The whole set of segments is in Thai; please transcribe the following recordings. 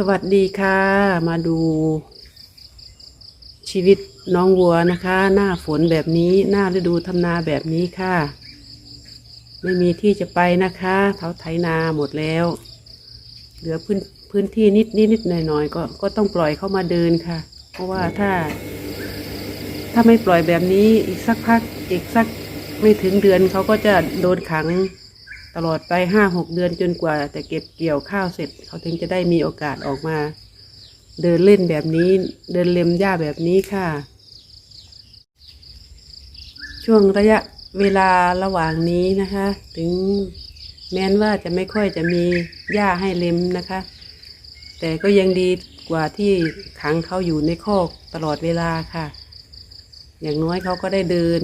สวัสดีค่ะ มาดูชีวิตน้องวัวนะคะ หน้าฝนแบบนี้หน้าฤดูทำนาแบบนี้ค่ะ ไม่มีที่จะไปนะคะเขาไถนาหมดแล้ว เหลือพื้นพื้นที่นิดนิดนิดหน่อยหน่อยๆก็ก็ต้องปล่อยเข้ามาเดินค่ะ เพราะว่าถ้า ถ้าไม่ปล่อยแบบนี้อีกสักพักอีกสักไม่ถึงเดือนเขาก็จะโดนขัง ตลอดไปห้าหกเดือนจนกว่าจะเก็บเกี่ยวข้าวเสร็จ เขาถึงจะได้มีโอกาสออกมา เดินเล่นแบบนี้ เดินเล็มหญ้าแบบนี้ค่ะ ช่วงระยะเวลาระหว่างนี้นะคะ ถึงแม้นว่าจะไม่ค่อยจะมีหญ้าให้เล็มนะคะ แต่ก็ยังดีกว่าที่ขังเขาอยู่ในคอกตลอดเวลาค่ะ อย่างน้อยเขาก็ได้เดิน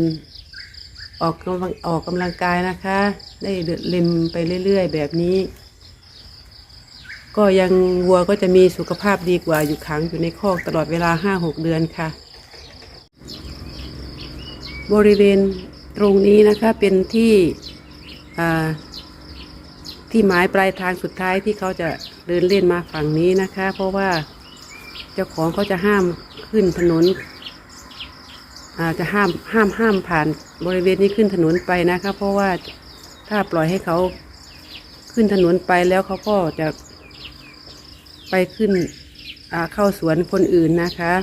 ออกกำลังออกกำลังกายนะคะ ได้เดินไปเรื่อยๆ แบบนี้ ก็ยังวัวก็จะมีสุขภาพดีกว่าอยู่ขังอยู่ในคอกตลอดเวลาห้าหกเดือนค่ะ บริเวณตรงนี้นะคะเป็นที่ที่หมายปลายทางสุดท้ายที่เขาจะเดินเล่นมาฝั่งนี้นะคะ เพราะว่าเจ้าของเขาจะห้ามขึ้นถนน จะห้ามห้ามห้ามผ่านบริเวณนี้ขึ้นถนนไปนะคะ เพราะว่าถ้าปล่อยให้เขาขึ้นถนนไปแล้วเขาก็จะไปขึ้นเข้าสวนคนอื่นนะคะ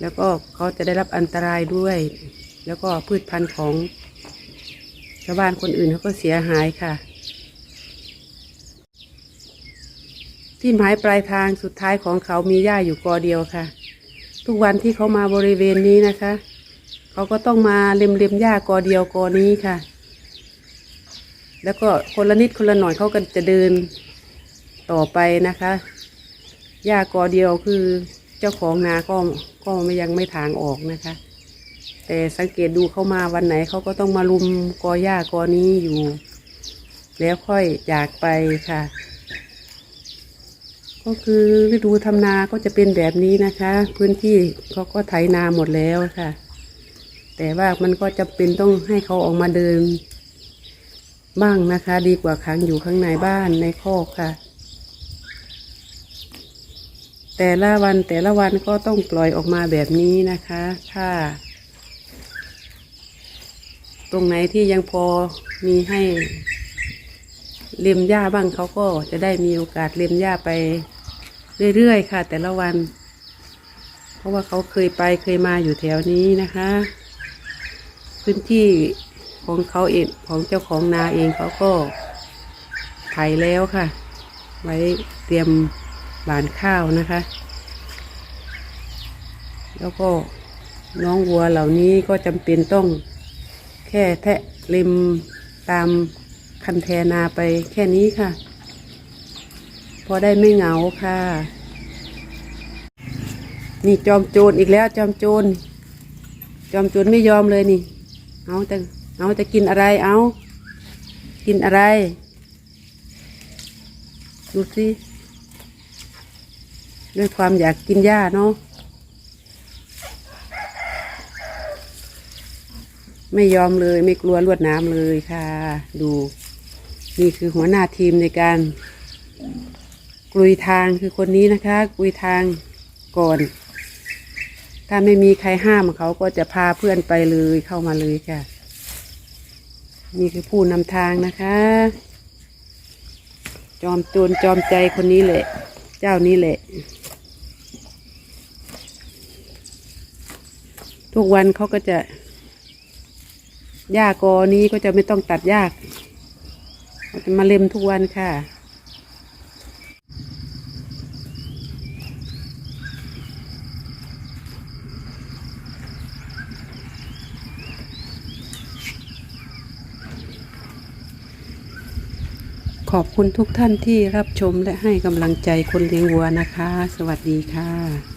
แล้วก็เขาจะได้รับอันตรายด้วย แล้วก็พืชพันธุ์ของชาวบ้านคนอื่นเขาก็เสียหายค่ะ ที่หมายปลายทางสุดท้ายของเขามีหญ้าอยู่กอเดียวค่ะ ทุกวันที่เขามาบริเวณนี้นะคะ เขาก็ต้องมาเล็มเล็มหญ้ากอเดียวกอนี้ค่ะ แล้วก็คนละนิดคนละหน่อยเขาก็จะเดินต่อไปนะคะหญ้ากอเดียวคือเจ้าของนาก็ก็ยังไม่ทางออกนะคะ แต่สังเกตดูเข้ามาวันไหนเขาก็ต้องมาลุมกอหญ้ากอนี้อยู่ แล้วค่อยจากไปค่ะ ก็คือฤดูทำนาก็จะเป็นแบบนี้นะคะ พื้นที่เขาก็ไถนาหมดแล้วค่ะ แต่ว่ามันก็จะเป็นต้องให้เขาออกมาเดิน บ้างนะคะ ดีกว่าขังอยู่ข้างในบ้านในคอกค่ะ แต่ละวันแต่ละวันก็ต้องปล่อยออกมาแบบนี้นะคะ ถ้า ตรงไหนที่ยังพอมีให้เล็มหญ้าบ้างเขาก็จะได้มีโอกาสเล็มหญ้าไป เรื่อยๆค่ะ แต่ละวัน เพราะว่าเขาเคยไปเคยมาอยู่แถวนี้นะคะ พื้นที่ของเขาเองของเจ้าของนาเองเขาก็ไถแล้วค่ะ ไว้เตรียมบานข้าวนะคะ แล้วก็น้องวัวเหล่านี้ก็จำเป็นต้องแค่แทะเล็มตามคันแทนาไปแค่นี้ค่ะ พอได้ไม่เหงาค่ะ นี่จอมโจรอีกแล้วจอมโจรจอมโจรไม่ยอมเลยนี่ เอาแต่เอาจะกินอะไรเอากินอะไร ดูสิด้วยความอยากกินหญ้าเนาะไม่ยอมเลยไม่กลัวลวดน้ำเลยค่ะ ดู นี่คือหัวหน้าทีมในการ กลุยทางคือคนนี้นะคะ กลุยทางก่อน ถ้าไม่มีใครห้ามเขาก็จะพาเพื่อนไปเลยเข้ามาเลยค่ะ นี่คือผู้นำทางนะคะ จอมโจรจอมใจคนนี้แหละ เจ้านี้แหละ ทุกวันเขาก็จะหญ้ากอนี้ก็จะไม่ต้องตัดหญ้าเขาจะมาเล็มทุกวันค่ะ ขอบคุณทุกท่านที่รับชมและให้กำลังใจคนเลี้ยงวัวนะคะ สวัสดีค่ะ